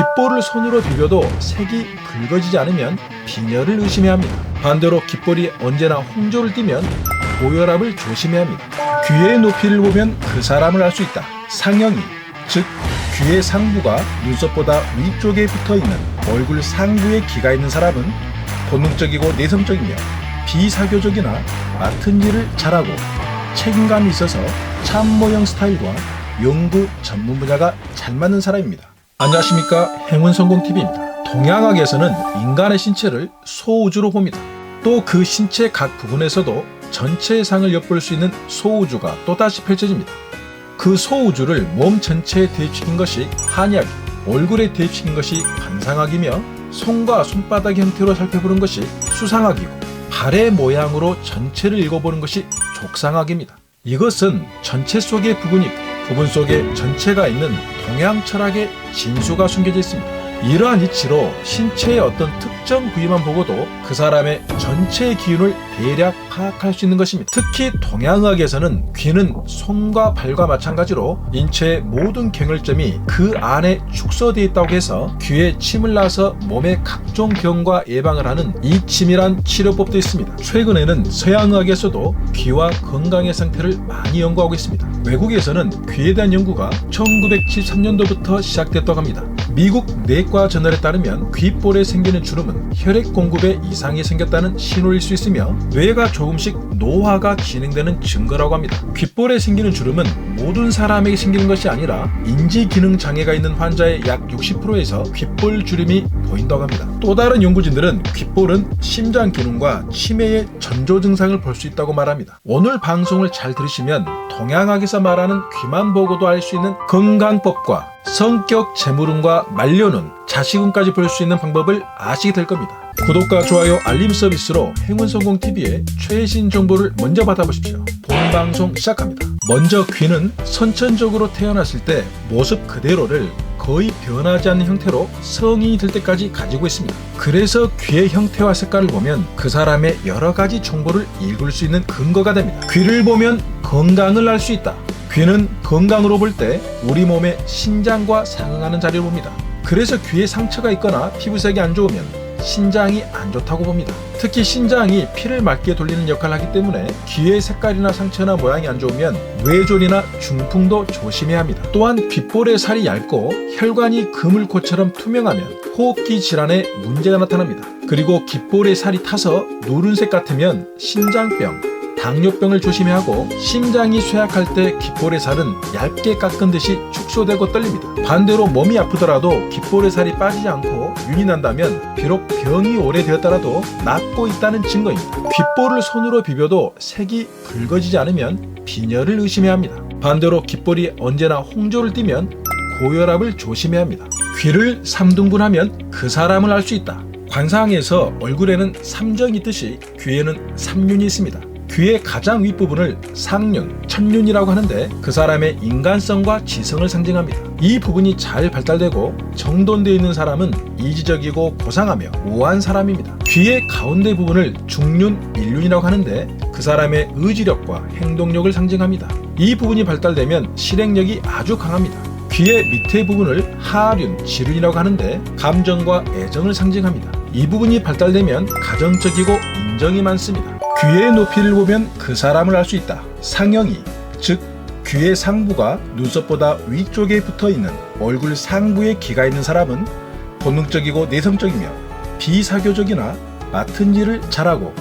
귓볼을 손으로 비벼도 색이 붉어지지 않으면 빈혈을 의심해야 합니다. 반대로 귓볼이 언제나 홍조를 띠면 고혈압을 조심해야 합니다. 귀의 높이를 보면 그 사람을 알 수 있다. 상형이, 즉 귀의 상부가 눈썹보다 위쪽에 붙어 있는 얼굴 상부에 기가 있는 사람은 본능적이고 내성적이며 비사교적이나 맡은 일을 잘하고 책임감이 있어서 참모형 스타일과 연구 전문 분야가 잘 맞는 사람입니다. 안녕하십니까 행운성공TV입니다. 동양학에서는 인간의 신체를 소우주로 봅니다. 또 그 신체 각 부분에서도 전체의 상을 엿볼 수 있는 소우주가 또다시 펼쳐집니다. 그 소우주를 몸 전체에 대입시킨 것이 한의학, 얼굴에 대입시킨 것이 관상학이며 손과 손바닥 형태로 살펴보는 것이 수상학이고 발의 모양으로 전체를 읽어보는 것이 족상학입니다. 이것은 전체 속에 부분이 있고 부분 속에 전체가 있는 동양 철학의 진수가 숨겨져 있습니다. 이러한 이치로 신체의 어떤 특정 부위만 보고도 그 사람의 전체의 기운을 대략 파악할 수 있는 것입니다. 특히 동양의학에서는 귀는 손과 발과 마찬가지로 인체의 모든 경혈점이 그 안에 축소되어 있다고 해서 귀에 침을 놔서 몸의 각종 병과 예방을 하는 이침이란 치료법도 있습니다. 최근에는 서양의학에서도 귀와 건강의 상태를 많이 연구하고 있습니다. 외국에서는 귀에 대한 연구가 1973년도부터 시작됐다고 합니다. 미국 내과 저널에 따르면 귓볼에 생기는 주름은 혈액 공급에 이상이 생겼다는 신호일 수 있으며 뇌가 조금씩 노화가 진행되는 증거라고 합니다. 귓볼에 생기는 주름은 모든 사람에게 생기는 것이 아니라 인지 기능 장애가 있는 환자의 약 60%에서 귓볼 주름이 보인다고 합니다. 또 다른 연구진들은 귓볼은 심장 기능과 치매의 전조 증상을 볼 수 있다고 말합니다. 오늘 방송을 잘 들으시면 동양학에서 말하는 귀만 보고도 알 수 있는 건강법과 성격 재물운과 말려눈 자식운까지 볼 수 있는 방법을 아시게 될 겁니다. 구독과 좋아요 알림 서비스로 행운성공TV의 최신 정보를 먼저 받아보십시오. 본 방송 시작합니다. 먼저 귀는 선천적으로 태어났을 때 모습 그대로를 거의 변하지 않는 형태로 성인이 될 때까지 가지고 있습니다. 그래서 귀의 형태와 색깔을 보면 그 사람의 여러 가지 정보를 읽을 수 있는 근거가 됩니다. 귀를 보면 건강을 알 수 있다. 귀는 건강으로 볼 때 우리 몸의 신장과 상응하는 자리를 봅니다. 그래서 귀에 상처가 있거나 피부색이 안 좋으면 신장이 안 좋다고 봅니다. 특히 신장이 피를 맑게 돌리는 역할을 하기 때문에 귀의 색깔이나 상처나 모양이 안 좋으면 뇌졸이나 중풍도 조심해야 합니다. 또한 귓볼의 살이 얇고 혈관이 그물코처럼 투명하면 호흡기 질환에 문제가 나타납니다. 그리고 귓볼의 살이 타서 노른색 같으면 신장병, 당뇨병을 조심해야 하고 심장이 쇠약할 때 귓볼의 살은 얇게 깎은 듯이 축소되고 떨립니다. 반대로 몸이 아프더라도 귓볼의 살이 빠지지 않고 윤이 난다면 비록 병이 오래되었더라도 낫고 있다는 증거입니다. 귓볼을 손으로 비벼도 색이 붉어지지 않으면 빈혈을 의심해야 합니다. 반대로 귓볼이 언제나 홍조를 띠면 고혈압을 조심해야 합니다. 귀를 3등분하면 그 사람을 알 수 있다. 관상에서 얼굴에는 삼정이 있듯이 귀에는 삼륜이 있습니다. 귀의 가장 윗부분을 상륜, 천륜이라고 하는데 그 사람의 인간성과 지성을 상징합니다. 이 부분이 잘 발달되고 정돈되어 있는 사람은 이지적이고 고상하며 우아한 사람입니다. 귀의 가운데 부분을 중륜, 일륜이라고 하는데 그 사람의 의지력과 행동력을 상징합니다. 이 부분이 발달되면 실행력이 아주 강합니다. 귀의 밑에 부분을 하륜, 지륜이라고 하는데 감정과 애정을 상징합니다. 이 부분이 발달되면 가정적이고 인정이 많습니다. 귀의 높이를 보면 그 사람을 알 수 있다. 상형이, 즉 귀의 상부가 눈썹보다 위쪽에 붙어 있는 얼굴 상부에 기가 있는 사람은 본능적이고 내성적이며 비사교적이나 맡은 일을 잘하고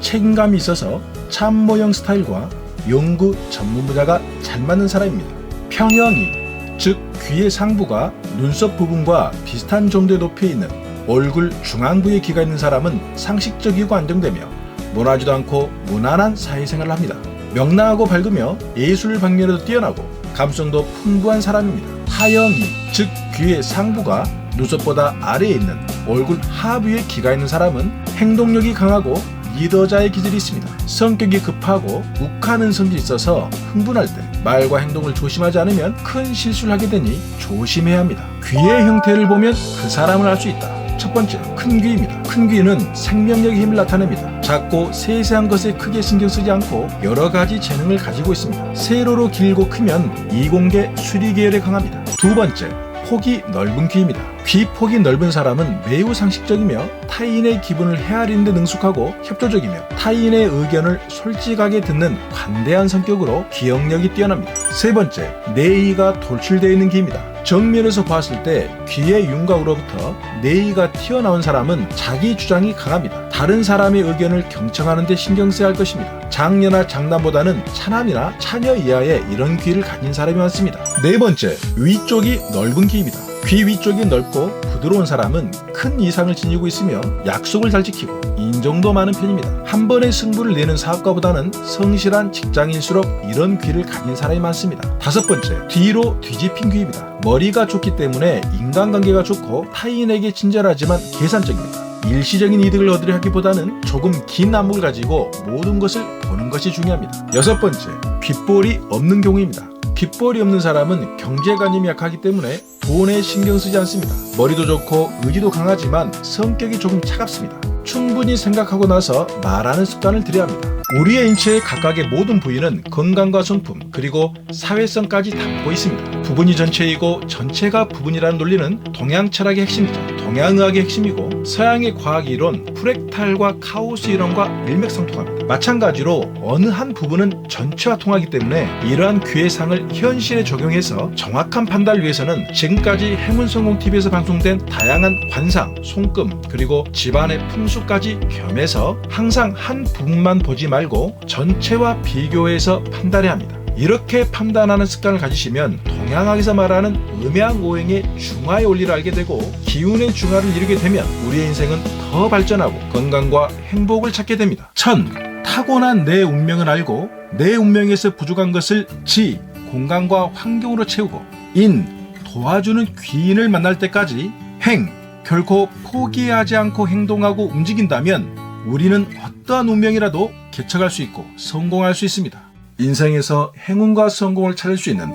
책임감이 있어서 참모형 스타일과 연구 전문 분야가 잘 맞는 사람입니다. 평형이, 즉 귀의 상부가 눈썹 부분과 비슷한 정도의 높이에 있는 얼굴 중앙부에 기가 있는 사람은 상식적이고 안정되며 논하지도 않고 무난한 사회생활을 합니다. 명랑하고 밝으며 예술 방면에도 뛰어나고 감성도 풍부한 사람입니다. 하영이, 즉 귀의 상부가 눈썹보다 아래에 있는 얼굴 하부에 기가 있는 사람은 행동력이 강하고 리더자의 기질이 있습니다. 성격이 급하고 욱하는 성질이 있어서 흥분할 때 말과 행동을 조심하지 않으면 큰 실수를 하게 되니 조심해야 합니다. 귀의 형태를 보면 그 사람을 알 수 있다. 첫 번째, 큰 귀입니다. 큰 귀는 생명력의 힘을 나타냅니다. 작고 세세한 것에 크게 신경 쓰지 않고 여러 가지 재능을 가지고 있습니다. 세로로 길고 크면 이공계 수리 계열에 강합니다. 두 번째, 폭이 넓은 귀입니다. 귀 폭이 넓은 사람은 매우 상식적이며 타인의 기분을 헤아리는 데 능숙하고 협조적이며 타인의 의견을 솔직하게 듣는 관대한 성격으로 기억력이 뛰어납니다. 세 번째, 내의가 돌출되어 있는 귀입니다. 정면에서 봤을 때 귀의 윤곽으로부터 내의가 튀어나온 사람은 자기 주장이 강합니다. 다른 사람의 의견을 경청하는 데 신경 써야 할 것입니다. 장녀나 장남보다는 차남이나 차녀 이하의 이런 귀를 가진 사람이 많습니다. 네 번째, 위쪽이 넓은 귀입니다. 귀 위쪽이 넓고 부드러운 사람은 큰 이상을 지니고 있으며 약속을 잘 지키고 인정도 많은 편입니다. 한 번의 승부를 내는 사업가보다는 성실한 직장인일수록 이런 귀를 가진 사람이 많습니다. 다섯 번째, 뒤로 뒤집힌 귀입니다. 머리가 좋기 때문에 인간관계가 좋고 타인에게 친절하지만 계산적입니다. 일시적인 이득을 얻으려 하기보다는 조금 긴 안목을 가지고 모든 것을 보는 것이 중요합니다. 여섯 번째, 귓볼이 없는 경우입니다. 귓볼이 없는 사람은 경제관념이 약하기 때문에 돈에 신경 쓰지 않습니다. 머리도 좋고 의지도 강하지만 성격이 조금 차갑습니다. 충분히 생각하고 나서 말하는 습관을 들여야 합니다. 우리의 인체의 각각의 모든 부위는 건강과 성품 그리고 사회성까지 담고 있습니다. 부분이 전체이고 전체가 부분이라는 논리는 동양 철학의 핵심이자 동양의학의 핵심이고 서양의 과학 이론 프랙탈과 카오스 이론과 일맥상통합니다. 마찬가지로 어느 한 부분은 전체와 통하기 때문에 이러한 귀의상을 현실에 적용해서 정확한 판단을 위해서는 지금 까지 행운성공 TV에서 방송된 다양한 관상, 손금 그리고 집안의 풍수까지 겸해서 항상 한 부분만 보지 말고 전체와 비교해서 판단해야 합니다. 이렇게 판단하는 습관을 가지시면 동양학에서 말하는 음양오행의 중화의 원리를 알게 되고 기운의 중화를 이루게 되면 우리의 인생은 더 발전하고 건강과 행복을 찾게 됩니다. 천, 타고난 내 운명을 알고 내 운명에서 부족한 것을 지, 공간과 환경으로 채우고 인, 도와주는 귀인을 만날 때까지 행, 결코 포기하지 않고 행동하고 움직인다면 우리는 어떠한 운명이라도 개척할 수 있고 성공할 수 있습니다. 인생에서 행운과 성공을 찾을 수 있는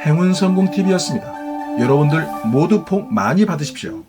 행운 성공 TV였습니다. 여러분들 모두 복 많이 받으십시오.